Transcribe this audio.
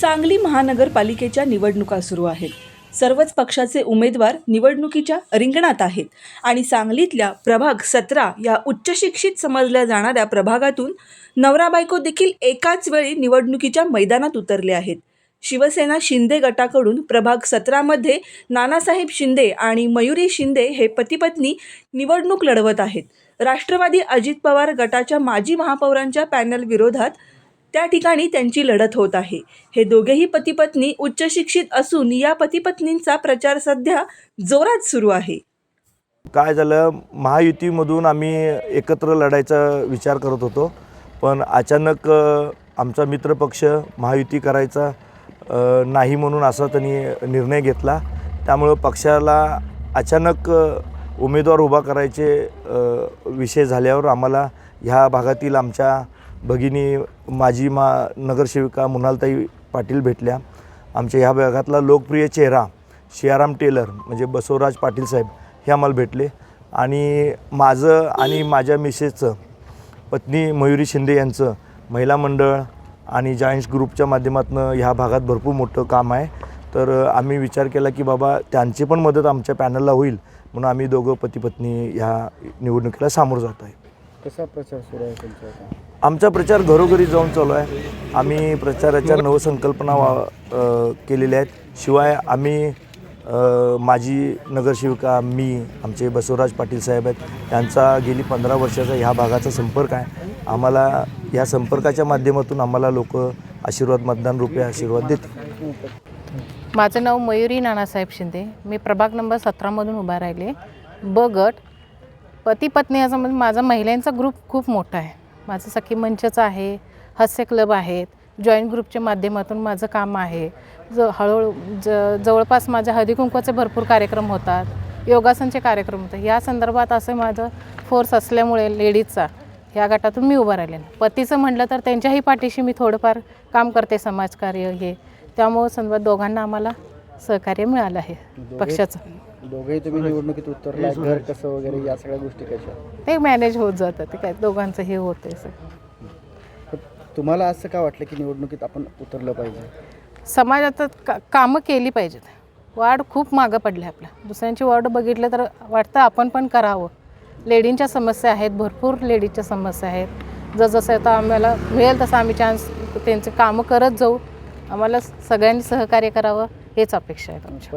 सांगली महानगरपालिकेच्या निवडणुका सुरू आहेत. सर्वच पक्षाचे उमेदवार निवडणुकीच्या रिंगणात आहेत आणि सांगलीतल्या प्रभाग सतरा या उच्चशिक्षित समजल्या जाणाऱ्या प्रभागातून नवरा बायको देखील एकाच वेळी निवडणुकीच्या मैदानात उतरले आहेत. शिवसेना शिंदे गटाकडून प्रभाग सतरामध्ये नानासाहेब शिंदे आणि मयुरी शिंदे हे पतीपत्नी निवडणूक लढवत आहेत. राष्ट्रवादी अजित पवार गटाच्या माजी महापौरांच्या पॅनल विरोधात त्या ठिकाणी त्यांची लढत होत आहे. हे दोघेही पतीपत्नी उच्च शिक्षित असून या पतीपत्नींचा प्रचार सध्या जोरात सुरू आहे. काय झालं? महायुतीमधून आम्ही एकत्र लढायचा विचार करत होतो. पण अचानक आमचा मित्रपक्ष महायुती करायचा नाही म्हणून असा त्यांनी निर्णय घेतला. त्यामुळं पक्षाला अचानक उमेदवार उभा करायचे विषय झाल्यावर आम्हाला ह्या भागातील आमच्या भगिनी माजी मा नगरसेविका मुनालताई पाटील भेटल्या. आमच्या ह्या भागातला लोकप्रिय चेहरा शियाराम टेलर म्हणजे बसवराज पाटील साहेब हे आम्हाला भेटले. आणि माझं आणि माझ्या मिसेसचं पत्नी मयुरी शिंदे यांचं महिला मंडळ आणि जायंट्स ग्रुपच्या माध्यमातून ह्या भागात भरपूर मोठं काम आहे. तर आम्ही विचार केला की बाबा त्यांची पण मदत आमच्या पॅनलला होईल म्हणून आम्ही दोघं पती पत्नी ह्या निवडणुकीला सामोरं जात आहे. कसा प्रचार सुरू आहे तुमचा आमचा प्रचार घरोघरी जाऊन चालू आहे. आम्ही प्रचाराच्या नवसंकल्पना वा केलेल्या आहेत. शिवाय आम्ही माझी माजी नगरसेविका मी आमचे बसवराज पाटील साहेब आहेत. त्यांचा गेली पंधरा वर्षाचा ह्या भागाचा संपर्क आहे. आम्हाला या संपर्काच्या माध्यमातून आम्हाला लोक आशीर्वाद मतदान रुपये आशीर्वाद देते माझं नाव मयुरी नानासाहेब शिंदे. मी प्रभाग नंबर सतरामधून उभा राहिले. ब गट पती पत्नी याचा म्हणजे माझा महिलांचा ग्रुप खूप मोठा आहे. माझं सखी मंचचं आहे हास्य क्लब आहेत जॉईंट ग्रुपच्या माध्यमातून माझं काम आहे. ज हळूहळू ज जवळपास माझ्या हळदीकुंकवाचे भरपूर कार्यक्रम होतात योगासनचे कार्यक्रम होतात. या संदर्भात असं माझं फोर्स असल्यामुळे लेडीजचा या गटातून मी उभं राहिले पतीचं म्हटलं तर त्यांच्याही पाठीशी मी थोडंफार काम करते समाजकार्य हे. त्यामुळं संदर्भात दोघांना आम्हाला सहकार्य मिळालं आहे पक्षाचं. दोघेही तुम्ही निवडणुकीत उतरला घर कसं वगैरे या सगळ्या गोष्टी कशा? ते मॅनेज होत जातं. ते काय दोघांचं हे होतं आहे पण तुम्हाला असं का वाटलं की निवडणुकीत आपण उतरलं पाहिजे? समाजात का कामं केली पाहिजेत. वाढ खूप मागं पडली आपल्या. दुसऱ्यांची वाढ बघितलं तर वाटतं आपण पण करावं. लेडींच्या समस्या आहेत. भरपूर लेडीजच्या समस्या आहेत. जसजसं आता आम्हाला मिळेल तसं आम्ही चान्स त्यांचे कामं करत जाऊ. आम्हाला सगळ्यांनी सहकार्य करावं. हेच अपेक्षा आहे आमची